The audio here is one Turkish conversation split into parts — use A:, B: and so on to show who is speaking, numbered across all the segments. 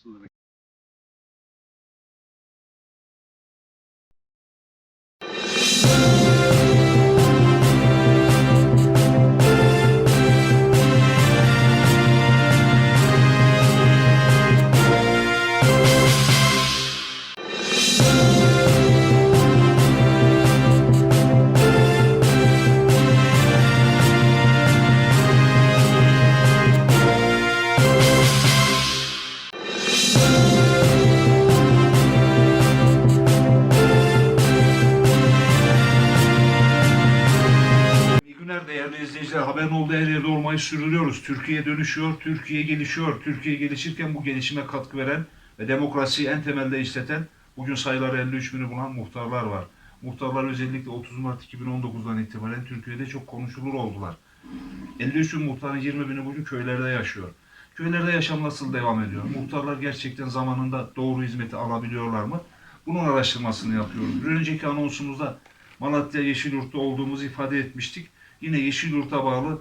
A: absolutely. Haberin olduğu her yerde olmayı sürdürüyoruz. Türkiye dönüşüyor, Türkiye gelişiyor. Türkiye gelişirken bu gelişime katkı veren ve demokrasiyi en temelde işleten bugün sayıları 53 bini bulan muhtarlar var. Muhtarlar özellikle 30 Mart 2019'dan itibaren Türkiye'de çok konuşulur oldular. 53 bin muhtarın 20 bini bugün köylerde yaşıyor. Köylerde yaşam nasıl devam ediyor? Muhtarlar gerçekten zamanında doğru hizmeti alabiliyorlar mı? Bunun araştırmasını yapıyoruz. Bir önceki anonsumuzda Malatya Yeşilyurt'ta olduğumuzu ifade etmiştik. Yine Yeşilyurt'a bağlı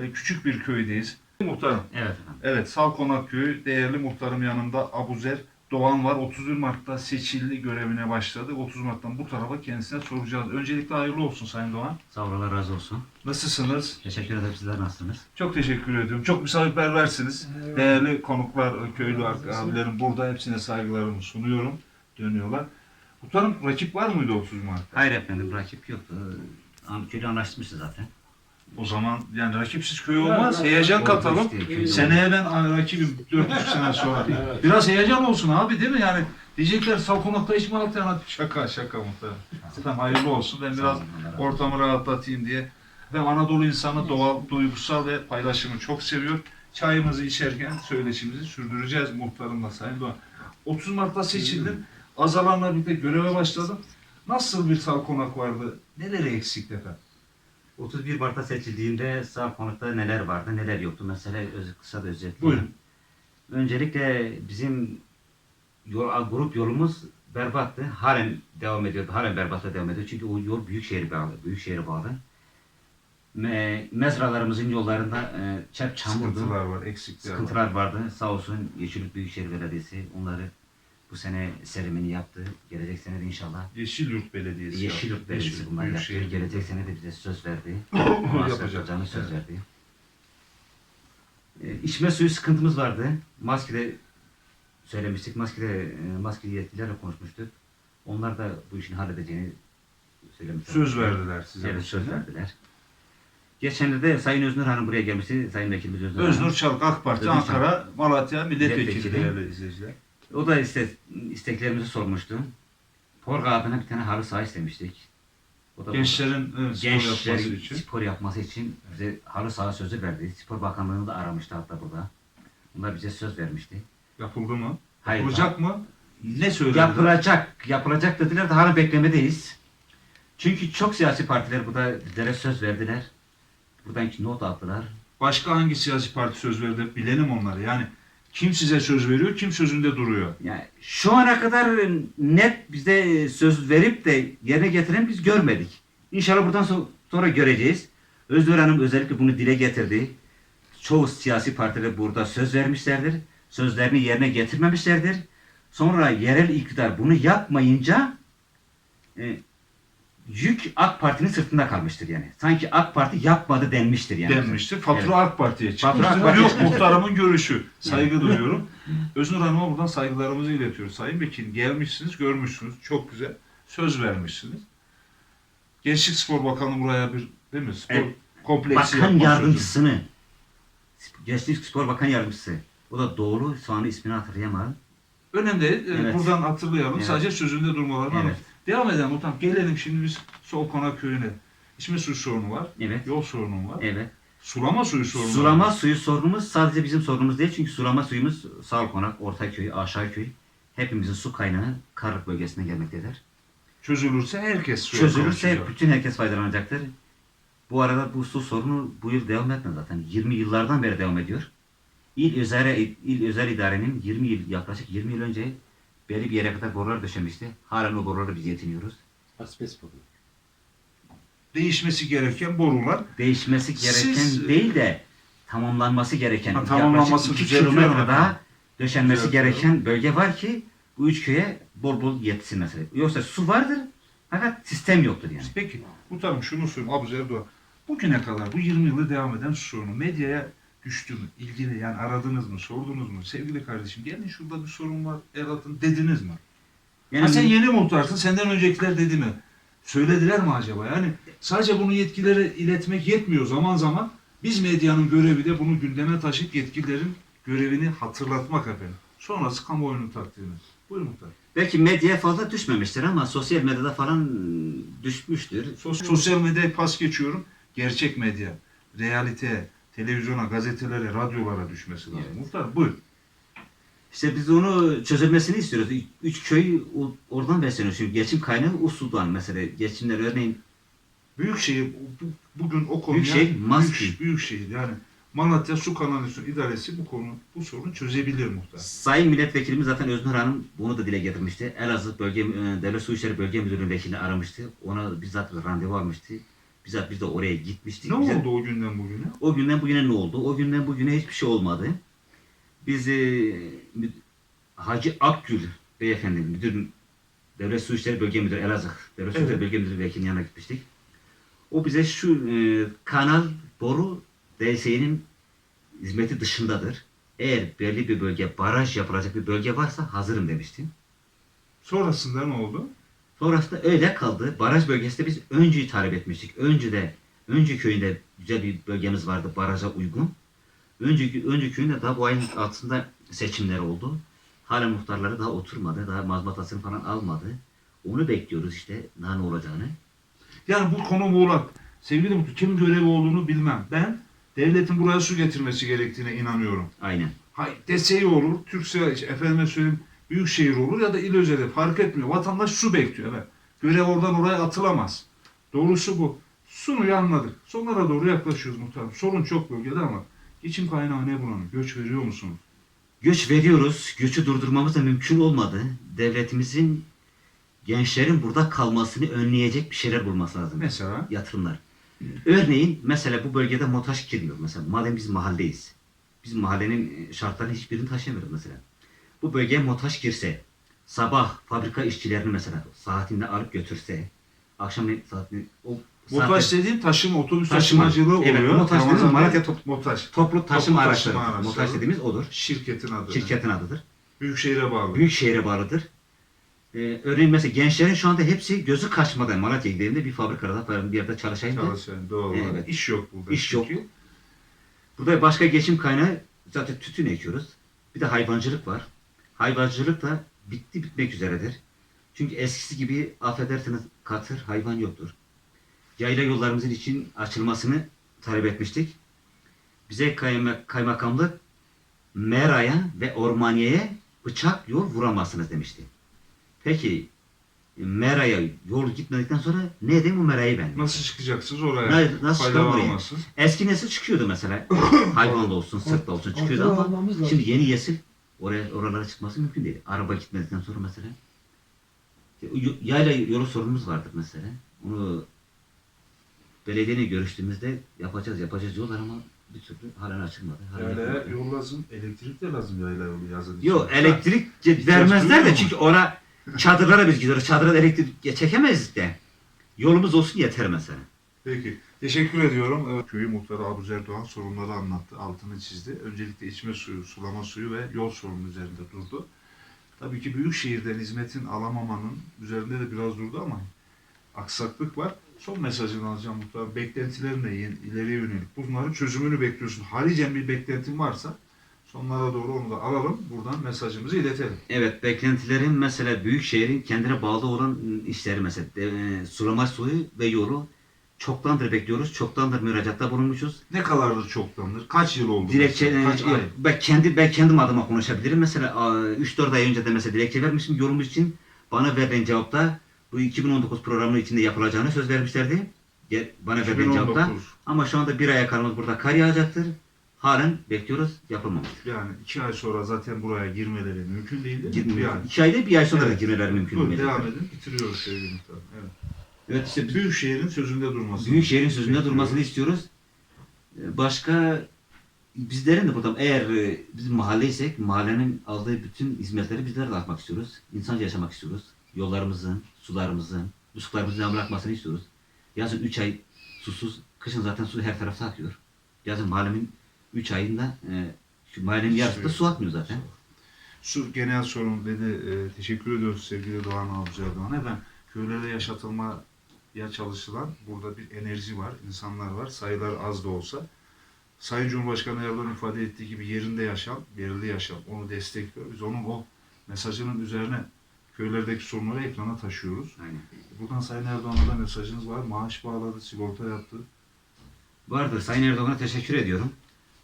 A: e, küçük bir köydeyiz. Muhtarım.
B: Evet efendim.
A: Evet, Salkonak Köyü değerli muhtarım yanında Abuzer Doğan var. 31 Mart'ta seçildi, görevine başladı. 30 Mart'tan bu tarafa kendisine soracağız. Öncelikle hayırlı olsun Sayın Doğan.
B: Sağ ol Allah razı olsun.
A: Nasılsınız?
B: Teşekkür ederim sizler nasılsınız?
A: Çok teşekkür ediyorum. Çok misafirperversiniz. Değerli konuklar, köylü abilerim burada. Hepsine saygılarımı sunuyorum. Dönüyorlar. Muhtarım rakip var mıydı 30 Mart?
B: Hayır efendim rakip yoktu. An- Köylü anlaşmıştı zaten.
A: O zaman yani rakipsiz köy olmaz. Heyecan katalım.
B: işte,
A: Seneye ben a, rakibim 4,5 sene sonra. Biraz heyecan olsun abi değil mi? Yani diyecekler Salkonak'ta hiç Malatya anlat. Şaka şaka muhtemelen. Tamam hayırlı olsun. Ben biraz ortamı rahatlatayım diye. Ve Anadolu insanı doğal, duygusal ve paylaşımı çok seviyor. Çayımızı içerken söyleşimizi sürdüreceğiz muhtarımla Sayın Doğan. 30 Mart'ta seçildim. Azalanla birlikte göreve başladım. Nasıl bir Salkonak vardı? Neleri eksikti efendim?
B: 31 Mart'ta seçildiğimde sağ konukta neler vardı neler yoktu. Mesela öz, kısa da özetleyeyim.
A: Buyurun.
B: Öncelikle bizim yol, grup yolumuz berbattı. Halen devam ediyordu. Halen berbatla devam ediyor. Çünkü o yol büyük şehir bağlı. Büyük şehre bağlı. Me, mezralarımızın yollarında e, çep çamurdu.
A: Sıkıntılar var, eksikler var.
B: Sıkıntılar vardı. Sağ olsun Yeşilyurt Büyükşehir Belediyesi onları bu sene serimini yaptı. Gelecek sene de inşallah
A: Yeşilyurt Belediyesi.
B: Yeşilyurt
A: yaptı.
B: Belediyesi
A: Yeşilyurt
B: bunlar yaptı.
A: Büyükşehir
B: Gelecek sene de bize söz verdi.
A: Yapacak.
B: Yapacağını söz
A: Evet.
B: verdi. E, içme suyu sıkıntımız vardı. Maskede söylemiştik. Maskede, e, maskeli yetkililerle konuşmuştuk. Onlar da bu işini halledeceğini söylemişler.
A: Söz verdiler size.
B: Evet
A: bu
B: söz
A: sene.
B: verdiler. Geçenlerde Sayın Öznur Hanım buraya gelmişti. Sayın Vekilimiz Öznur,
A: Öznur
B: Hanım.
A: Çalık AK Parti
B: Öznur.
A: Ankara Malatya Milletvekili
B: Milletvekili.
A: değerli izleyiciler.
B: O da iste, isteklerimizi sormuştu. Porga adına bir tane halı saha istemiştik. O da
A: Gençlerin evet, spor yapması
B: gençlerin
A: için.
B: spor yapması için bize halı saha sözü verdi. Spor Bakanlığı'nı da aramıştı hatta burada. Bunlar bize söz vermişti.
A: Yapıldı mı?
B: Hayır,
A: Yapılacak mı? Ne söylediler?
B: Yapılacak, yapılacak dediler de hala beklemedeyiz. Çünkü çok siyasi partiler burada bizlere söz verdiler. Buradan ki not attılar.
A: Başka hangi siyasi parti söz verdi? Bilelim onları. Yani kim size söz veriyor, kim sözünde duruyor?
B: Yani şu ana kadar net bize söz verip de yerine getiren biz görmedik. İnşallah buradan so- sonra göreceğiz. Özgür Hanım özellikle bunu dile getirdi. Çoğu siyasi partiler burada söz vermişlerdir. Sözlerini yerine getirmemişlerdir. Sonra yerel iktidar bunu yapmayınca e, yük AK Parti'nin sırtında kalmıştır yani. Sanki AK Parti yapmadı denmiştir yani.
A: denmişti. Fatura
B: Evet.
A: AK Parti'ye çıkmıştı.
B: Fatura AK
A: Yok muhtarımın görüşü. Saygı duyuyorum. Öznur Hanım'a buradan saygılarımızı iletiyoruz. Sayın Vekil gelmişsiniz, görmüşsünüz. Çok güzel. Söz vermişsiniz. Gençlik Spor Bakanı buraya bir değil mi? Spor
B: Evet.
A: kompleksi
B: Bakan yardımcısını, Gençlik Spor Bakan Yardımcısı, o da doğru, şu an ismini hatırlayamadım.
A: Önemli değil. Ee,
B: Evet.
A: Buradan hatırlayalım.
B: Evet.
A: Sadece sözünde durmalarını
B: Evet.
A: evet. Devam edelim Muhtarım. Gelelim şimdi biz Sol Konak köyüne. İçme suyu sorunu var.
B: Evet.
A: Yol sorunu var.
B: Evet.
A: Sulama suyu sorunu
B: Sulama
A: var.
B: suyu sorunumuz sadece bizim sorunumuz değil. Çünkü sulama suyumuz Salkonak, Ortaköy, Aşağıköy hepimizin su kaynağı Karlık bölgesine gelmektedir.
A: Çözülürse herkes suya
B: Çözülürse bütün herkes faydalanacaktır. Bu arada bu su sorunu bu yıl devam etmez zaten. 20 yıllardan beri devam ediyor. İl özel, il özel idarenin 20 yıl yaklaşık 20 yıl önce belli bir yere kadar borular döşemişti. Halen o boruları biz yetiniyoruz.
C: Asbest boru.
A: Değişmesi gereken borular.
B: Değişmesi gereken
A: Siz-
B: değil de tamamlanması gereken
A: Ha, tamamlanması,
B: yaklaşık 2
A: düzeltiyor
B: kilometre daha döşenmesi
A: Düzeltiyor.
B: gereken bölge var ki bu üç köye bol bol yetsin mesela. Yoksa su vardır fakat sistem yoktur yani.
A: Peki Muhtarım şunu söyleyeyim Abu Erdoğan. Bugüne kadar bu 20 yılda devam eden sorunu medyaya düştü mü? İlgili yani aradınız mı? Sordunuz mu? Sevgili kardeşim gelin şurada bir sorun var. El atın dediniz mi?
B: Yani
A: ha sen yeni muhtarsın. Senden öncekiler dedi mi? Söylediler mi acaba? Yani sadece bunu yetkililere iletmek yetmiyor zaman zaman. Biz medyanın görevi de bunu gündeme taşıyıp yetkililerin görevini hatırlatmak efendim. Sonrası kamuoyunun takdirini. Buyurun muhtar.
B: belki medyaya fazla düşmemiştir ama sosyal medyada falan düşmüştür.
A: Sos- Sosyal medyayı pas geçiyorum. Gerçek medya, realite, televizyona, gazetelere, radyolara düşmesi lazım.
B: Evet.
A: Muhtar buyur.
B: İşte biz onu çözülmesini istiyoruz. Üç köy oradan besleniyor. Çünkü geçim kaynağı o sudan mesela. Geçimler örneğin
A: Büyükşehir bu- bugün o konuya
B: Büyükşehir, Maski.
A: büyük, büyükşehir yani Malatya Su Kanalizasyonu İdaresi bu konu bu sorunu çözebilir muhtar.
B: Sayın Milletvekilimiz zaten Öznur Hanım bunu da dile getirmişti. Elazığ Bölge e, Devlet Su İşleri Bölge Müdürlüğü vekilini aramıştı. Ona bizzat randevu almıştı. Bizzat biz de oraya gitmiştik.
A: Ne
B: Bize-
A: oldu o günden bugüne?
B: O günden bugüne ne oldu? O günden bugüne hiçbir şey olmadı. Biz e, Hacı Akgül beyefendi müdür Devlet Su İşleri Bölge Müdürü Elazığ Devlet Su. İşleri Bölge Müdürü vekilinin yanına gitmiştik. O bize şu e, kanal boru DSİ'nin hizmeti dışındadır. Eğer belli bir bölge baraj yapılacak bir bölge varsa hazırım demişti.
A: Sonrasında ne oldu?
B: Sonrasında öyle kaldı. Baraj bölgesinde biz Öncü'yü talep etmiştik. Öncü'de, Öncü köyünde güzel bir bölgemiz vardı baraja uygun. Öncü, Öncü köyünde daha bu ayın altında seçimler oldu. Hala muhtarları daha oturmadı. Daha mazbatasını falan almadı. Onu bekliyoruz işte daha ne olacağını.
A: Yani bu konu muğlak. Sevgili Mutlu, kimin görevi olduğunu bilmem. Ben devletin buraya su getirmesi gerektiğine inanıyorum.
B: Aynen.
A: Hay, DSİ olur, Türksel, efendime söyleyeyim, Büyükşehir olur ya da il özeli fark etmiyor. Vatandaş su bekliyor. Evet. Görev oradan oraya atılamaz. Doğrusu bu. Sunuyu anladık. Sonlara doğru yaklaşıyoruz muhtarım. Sorun çok bölgede ama geçim kaynağı ne bunun? Göç veriyor musunuz?
B: Göç veriyoruz. Göçü durdurmamız da mümkün olmadı. Devletimizin gençlerin burada kalmasını önleyecek bir şeyler bulması lazım.
A: Mesela
B: yatırımlar. Örneğin mesela bu bölgede montaj girmiyor. Mesela madem biz mahalleyiz. Biz mahallenin şartlarını hiçbirini taşıyamıyoruz mesela. Bu bölgeye montaj girse, sabah fabrika işçilerini mesela saatinde alıp götürse, akşam saatini o
A: motaj
B: saatte
A: dediğin taşıma, otobüs
B: Taşıma.
A: taşımacılığı
B: Evet,
A: oluyor.
B: motaj dediğimiz
A: Ramazan Bey,
B: Malatya top-
A: motaj.
B: toplu taşıma
A: Toplu
B: araçları.
A: taşıma araçları.
B: Montaj dediğimiz odur.
A: Şirketin adı.
B: Şirketin adıdır.
A: Büyükşehir'e bağlı.
B: Büyük şehre bağlıdır. Ee, örneğin mesela gençlerin şu anda hepsi gözü kaçmadan Malatya'ya gittiğinde bir fabrikada falan bir yerde çalışayım da
A: Çalışan doğal olarak.
B: Evet.
A: İş yok burada.
B: İş yok.
A: çünkü.
B: Burada başka geçim kaynağı zaten tütün ekiyoruz. Bir de hayvancılık var. Hayvancılık da bitti bitmek üzeredir. Çünkü eskisi gibi affedersiniz katır hayvan yoktur. Yayla yollarımızın için açılmasını talep etmiştik. Bize kayma- kaymakamlık Mera'ya ve Ormaniye'ye bıçak yol vuramazsınız demişti. Peki Mera'ya yol gitmedikten sonra ne edeyim bu Mera'yı ben?
A: Nasıl çıkacaksınız oraya?
B: Ne- nasıl çıkalım oraya?
A: Faydalanamazsın.
B: Eski nesil çıkıyordu mesela. Hayvanlı olsun, sırtlı olsun çıkıyordu ama şimdi yeni nesil oraya oralara çıkması mümkün değil. Araba gitmedikten sonra mesela. Yayla yolu sorunumuz vardır mesela. Onu belediyeyle görüştüğümüzde yapacağız yapacağız diyorlar ama bir türlü halen açılmadı. Halen
A: Yayla yol lazım, elektrik de lazım yayla yolu yazın. için.
B: Yok
A: Ha,
B: elektrik
A: ihtiyaç
B: vermezler de çünkü ona çadırlara biz gidiyoruz. Çadırda elektrik çekemeyiz de. Yolumuz olsun yeter mesela.
A: Peki. Teşekkür ediyorum. Köyü muhtarı Abu Erdoğan sorunları anlattı, altını çizdi. Öncelikle içme suyu, sulama suyu ve yol sorunu üzerinde durdu. Tabii ki büyük şehirden hizmetin alamamanın üzerinde de biraz durdu ama aksaklık var. Son mesajını alacağım muhtar. Beklentilerin de ileriye yönelik. Bunların çözümünü bekliyorsun. Haricen bir beklentin varsa Sonlara doğru onu da alalım. Buradan mesajımızı iletelim.
B: Evet, beklentilerin mesela büyük şehrin kendine bağlı olan işleri mesela e, sulama suyu ve yolu çoktandır bekliyoruz. Çoktandır müracaatta bulunmuşuz.
A: Ne kadardır çoktandır? Kaç yıl oldu?
B: Dilekçe
A: mesela? Kaç
B: e,
A: ay?
B: ben kendi ben kendim adıma konuşabilirim. Mesela 3-4 ay önce de mesela dilekçe vermişim yolumuz için. Bana verilen cevapta bu 2019 programı içinde yapılacağını söz vermişlerdi. Bana verilen cevapta.
A: 2019.
B: Ama şu anda bir aya kalmış burada kar yağacaktır. Halen bekliyoruz yapılmamıştır.
A: Yani iki ay sonra zaten buraya girmeleri mümkün değil değil mi?
B: Girmiyor.
A: Yani.
B: İki ayda bir ay sonra da
A: Evet.
B: girmeleri mümkün olmayacak.
A: devam edin. Bitiriyoruz sevgili muhtarım. Evet.
B: Evet işte
A: Büyükşehir'in sözünde durması.
B: büyük şehrin sözünde durmasını istiyoruz. Ee, Başka bizlerin de burada eğer e, biz mahalleysek mahallenin aldığı bütün hizmetleri bizler de almak istiyoruz. İnsanca yaşamak istiyoruz. Yollarımızın, sularımızın, devam bırakmasını istiyoruz. Yazın 3 ay susuz, kışın zaten su her tarafta akıyor. Yazın mahallemin 3 ayında e, mahallenin yarısı da su akmıyor zaten.
A: Su genel sorun dedi. E, teşekkür ediyoruz sevgili Doğan Avcı Erdoğan'a. Ben köylerde yaşatılmaya çalışılan burada bir enerji var, insanlar var. Sayılar az da olsa. Sayın Cumhurbaşkanı Erdoğan ifade ettiği gibi yerinde yaşam, yerli yaşam. Onu destekliyor. Biz onun o mesajının üzerine köylerdeki sorunları ekrana taşıyoruz.
B: Aynen.
A: Buradan Sayın Erdoğan'a da mesajınız var. Maaş bağladı, sigorta yaptı.
B: Vardır. Sayın Erdoğan'a teşekkür ediyorum.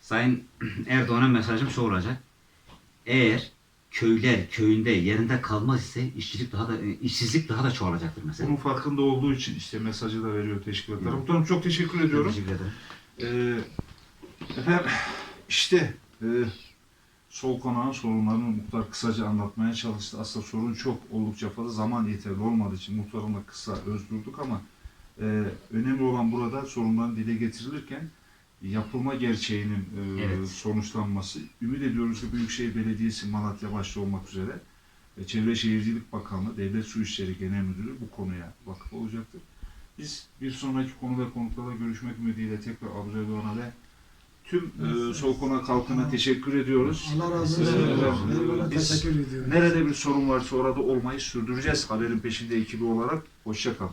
B: Sayın Erdoğan'a mesajım şu olacak. Eğer köyler köyünde yerinde kalmaz ise işçilik daha da e, işsizlik daha da çoğalacaktır mesela.
A: Bunun farkında olduğu için işte mesajı da veriyor teşkilatlar.
B: Hı.
A: Muhtarım çok teşekkür ediyorum.
B: Teşekkür ederim.
A: Ee, efendim işte e, sol konağın sorunlarını muhtar kısaca anlatmaya çalıştı. Aslında sorun çok oldukça fazla zaman yeterli olmadığı için muhtarımla kısa özdürdük ama e, önemli olan burada sorunların dile getirilirken yapılma gerçeğinin e,
B: Evet.
A: sonuçlanması. Ümit ediyoruz ki Büyükşehir Belediyesi Malatya başta olmak üzere ve Çevre Şehircilik Bakanlığı, Devlet Su İşleri Genel Müdürü bu konuya vakıf olacaktır. Biz bir sonraki konu ve konuklarla görüşmek ümidiyle tekrar Abdü Erdoğan'a ve tüm e, Sol Konak halkına teşekkür ediyoruz.
D: Allah razı olsun.
A: Evet,
D: Ben buna
A: biz
D: teşekkür ediyorum.
A: Nerede bir sorun varsa orada olmayı sürdüreceğiz haberin peşinde ekibi olarak. Hoşça kalın.